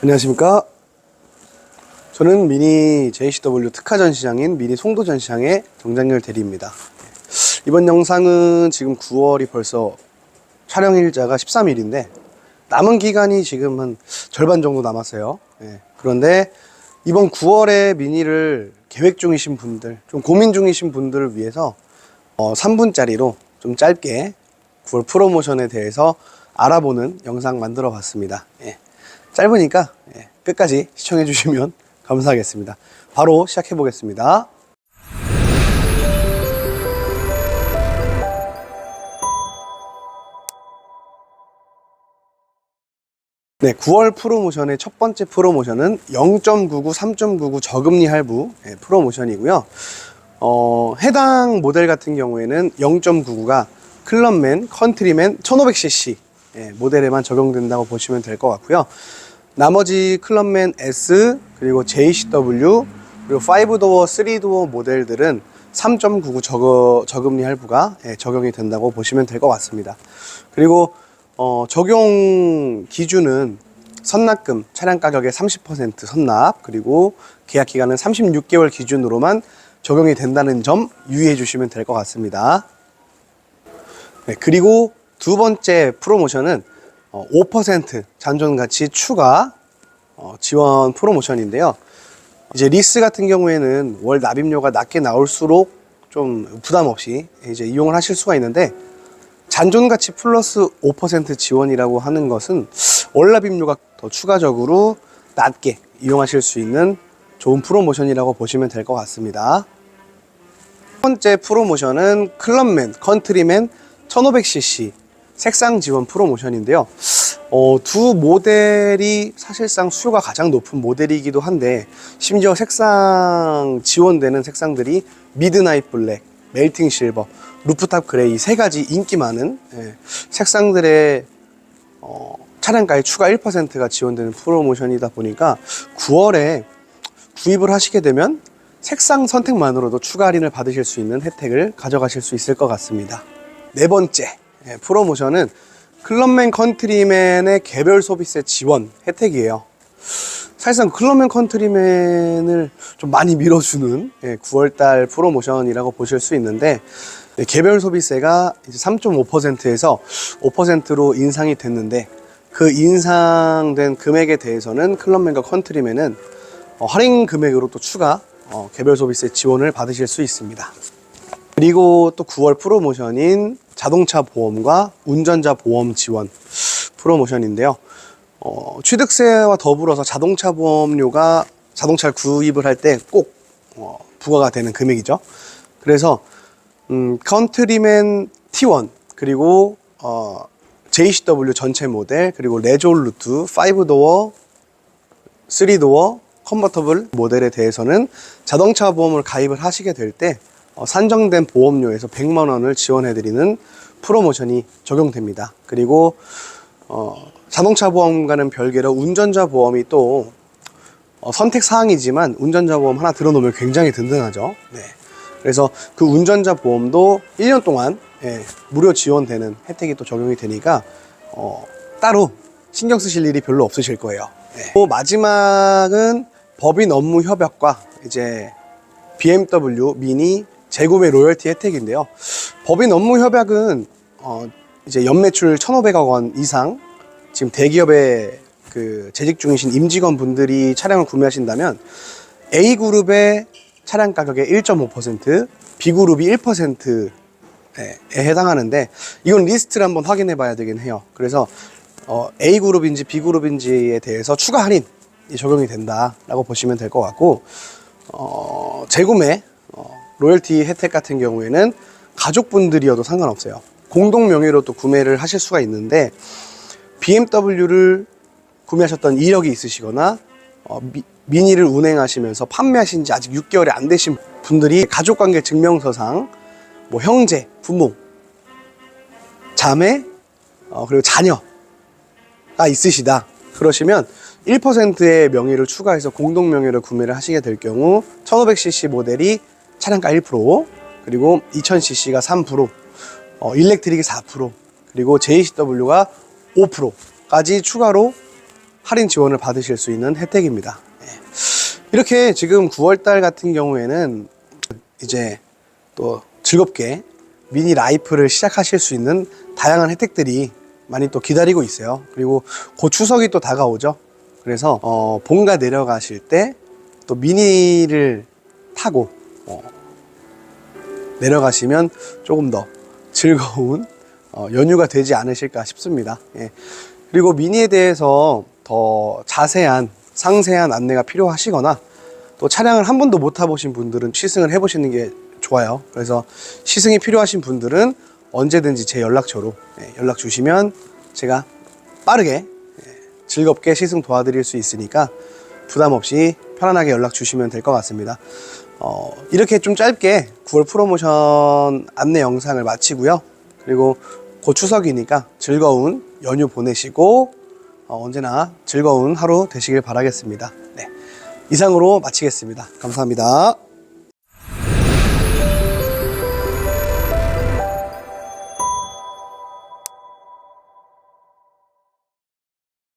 안녕하십니까. 저는 미니 JCW 특화 전 시장인 미니 송도 전 시장의 정장열 대리입니다. 이번 영상은 지금 9월이 벌써 촬영 일자가 13일인데 남은 기간이 지금 한 절반 정도 남았어요. 예. 그런데 이번 9월에 미니를 계획 중이신 분들, 좀 고민 중이신 분들을 위해서 어, 3분짜리로 좀 짧게 9월 프로모션에 대해서 알아보는 영상 만들어 봤습니다. 예. 짧으니까 예, 끝까지 시청해 주시면 감사하겠습니다. 바로 시작해 보겠습니다. 네, 9월 프로모션의 첫 번째 프로모션은 0.99, 3.99 저금리 할부 예, 프로모션이고요. 어, 해당 모델 같은 경우에는 0.99가 클럽맨, 컨트리맨 1500cc 예, 모델에만 적용된다고 보시면 될 것 같고요. 나머지 클럽맨 S 그리고 JCW 그리고 5도어, 3도어 모델들은 3.99 저거, 저금리 할부가 예, 적용이 된다고 보시면 될 것 같습니다. 그리고 어, 적용 기준은 선납금 차량 가격의 30% 선납 그리고 계약 기간은 36개월 기준으로만 적용이 된다는 점 유의해 주시면 될 것 같습니다. 네, 그리고 두 번째 프로모션은 어, 5% 잔존 가치 추가 어, 지원 프로모션인데요. 이제 리스 같은 경우에는 월 납입료가 낮게 나올수록 좀 부담 없이 이제 이용을 하실 수가 있는데 잔존 가치 플러스 5% 지원이라고 하는 것은 월 납입료가 더 추가적으로 낮게 이용하실 수 있는 좋은 프로모션이라고 보시면 될 것 같습니다. 첫 번째 프로모션은 클럽맨, 컨트리맨 1500cc 색상 지원 프로모션인데요. 어, 두 모델이 사실상 수요가 가장 높은 모델이기도 한데 심지어 색상 지원되는 색상들이 미드나잇 블랙, 멜팅 실버, 루프탑 그레이 세 가지 인기 많은 예, 색상들의 어, 차량가의 추가 1%가 지원되는 프로모션이다 보니까 9월에 구입을 하시게 되면 색상 선택만으로도 추가 할인을 받으실 수 있는 혜택을 가져가실 수 있을 것 같습니다. 네 번째 예, 프로모션은 클럽맨 컨트리맨의 개별 소비세 지원 혜택이에요. 사실상 클럽맨 컨트리맨을 좀 많이 밀어주는 9월달 프로모션이라고 보실 수 있는데 네, 개별 소비세가 3.5%에서 5%로 인상이 됐는데 그 인상된 금액에 대해서는 클럽맨과 컨트리맨은 어, 할인 금액으로 또 추가 어, 개별 소비세 지원을 받으실 수 있습니다. 그리고 또 9월 프로모션인 자동차 보험과 운전자 보험 지원 프로모션인데요. 어, 취득세와 더불어서 자동차 보험료가 자동차를 구입을 할 때꼭 어, 부과가 되는 금액이죠. 그래서 음, 컨트리맨 T1 그리고 어, JCW 전체 모델 그리고 레졸루트 5도어 3도어 컨버터블 모델에 대해서는 자동차 보험을 가입을 하시게 될때 어, 산정된 보험료에서 100만 원을 지원해드리는 프로모션이 적용됩니다. 그리고 어, 자동차 보험과는 별개로 운전자 보험이 또 어, 선택 사항이지만 운전자 보험 하나 들어놓으면 굉장히 든든하죠. 네. 그래서 그 운전자 보험도 1년 동안 예, 무료 지원되는 혜택이 또 적용이 되니까 어, 따로 신경 쓰실 일이 별로 없으실 거예요. 네. 또 마지막은 법인 업무 협약과 이제 BMW 미니 재구매 로열티 혜택인데요. 법인 업무 협약은 어, 이제 연매출 1,500억 원 이상 지금 대기업에 그 재직 중이신 임직원 분들이 차량을 구매하신다면 A 그룹의 차량 가격의 1.5%, B 그룹이 1%에 해당하는데 이건 리스트를 한번 확인해 봐야 되긴 해요. 그래서 어, A 그룹인지 B 그룹인지에 대해서 추가 할인이 적용이 된다라고 보시면 될 것 같고 어, 재구매 어, 로열티 혜택 같은 경우에는 가족분들이어도 상관없어요. 공동 명의로 또 구매를 하실 수가 있는데 BMW를 구매하셨던 이력이 있으시거나 어, 미, 미니를 운행하시면서 판매하신 지 아직 6개월이 안 되신 분들이 가족관계 증명서상 뭐 형제, 부모, 자매, 어, 그리고 자녀가 있으시다. 그러시면 1%의 명의를 추가해서 공동 명의를 구매를 하시게 될 경우 1500cc 모델이 차량가 1%, 그리고 2000cc가 3%, 어, 일렉트릭이 4%, 그리고 JCW가 5%까지 추가로 할인 지원을 받으실 수 있는 혜택입니다. 예. 이렇게 지금 9월달 같은 경우에는 이제 또 즐겁게 미니 라이프를 시작하실 수 있는 다양한 혜택들이 많이 또 기다리고 있어요. 그리고 곧 추석이 또 다가오죠. 그래서 어, 본가 내려가실 때 또 미니를 타고 어, 내려가시면 조금 더 즐거운 어, 연휴가 되지 않으실까 싶습니다. 예. 그리고 미니에 대해서 더 자세한 상세한 안내가 필요하시거나 또 차량을 한 번도 못 타보신 분들은 시승을 해보시는 게 좋아요. 그래서 시승이 필요하신 분들은 언제든지 제 연락처로 예, 연락 주시면 제가 빠르게 예, 즐겁게 시승 도와드릴 수 있으니까 부담 없이 편안하게 연락 주시면 될 것 같습니다. 어, 이렇게 좀 짧게 9월 프로모션 안내 영상을 마치고요. 그리고 곧 추석이니까 즐거운 연휴 보내시고 어, 언제나 즐거운 하루 되시길 바라겠습니다. 네. 이상으로 마치겠습니다. 감사합니다.